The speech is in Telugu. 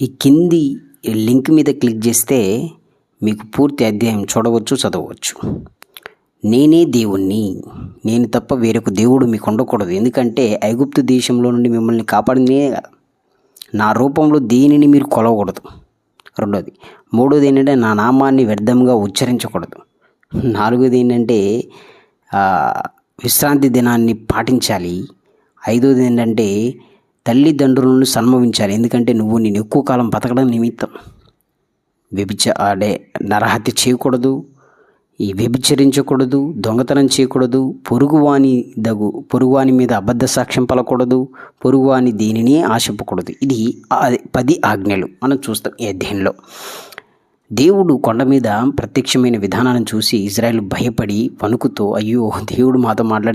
ఈ కింది లింక్ మీద క్లిక్ చేస్తే మీకు పూర్తి అధ్యాయం చూడవచ్చు చదవచ్చు నేనే దేవుణ్ణి నేను తప్ప వేరొక దేవుడు మీకు ఉండకూడదు. ఎందుకంటే ఐగుప్తు దేశంలో నుండి మిమ్మల్ని కాపాడిందే కదా నా రూపంలో దేనిని మీరు కొలవకూడదు. రెండోది మూడోది ఏంటంటే నా నామాన్ని వ్యర్థంగా ఉచ్చరించకూడదు. నాలుగోది ఏంటంటే విశ్రాంతి దినాన్ని పాటించాలి. ఐదోది ఏంటంటే తల్లిదండ్రులను సన్మవించాలి ఎందుకంటే నువ్వు నేను ఎక్కువ కాలం బతకడం నిమిత్తం. వ్యభిచ ఆడే నరహత్య చేయకూడదు. ఈ వ్యభిచరించకూడదు. దొంగతనం చేయకూడదు. పొరుగువాని దగు పొరుగువాని మీద అబద్ధ సాక్ష్యం పలకూడదు. పొరుగువాని దేనిని ఆశింపకూడదు. ఇది పది ఆజ్ఞలు. మనం చూస్తాం ఈ అధ్యయనంలో. దేవుడు కొండ మీద ప్రత్యక్షమైన విధానాన్ని చూసి ఇజ్రాయెల్ భయపడి వణుకుతో అయ్యో దేవుడు మాతో మాట్లాడి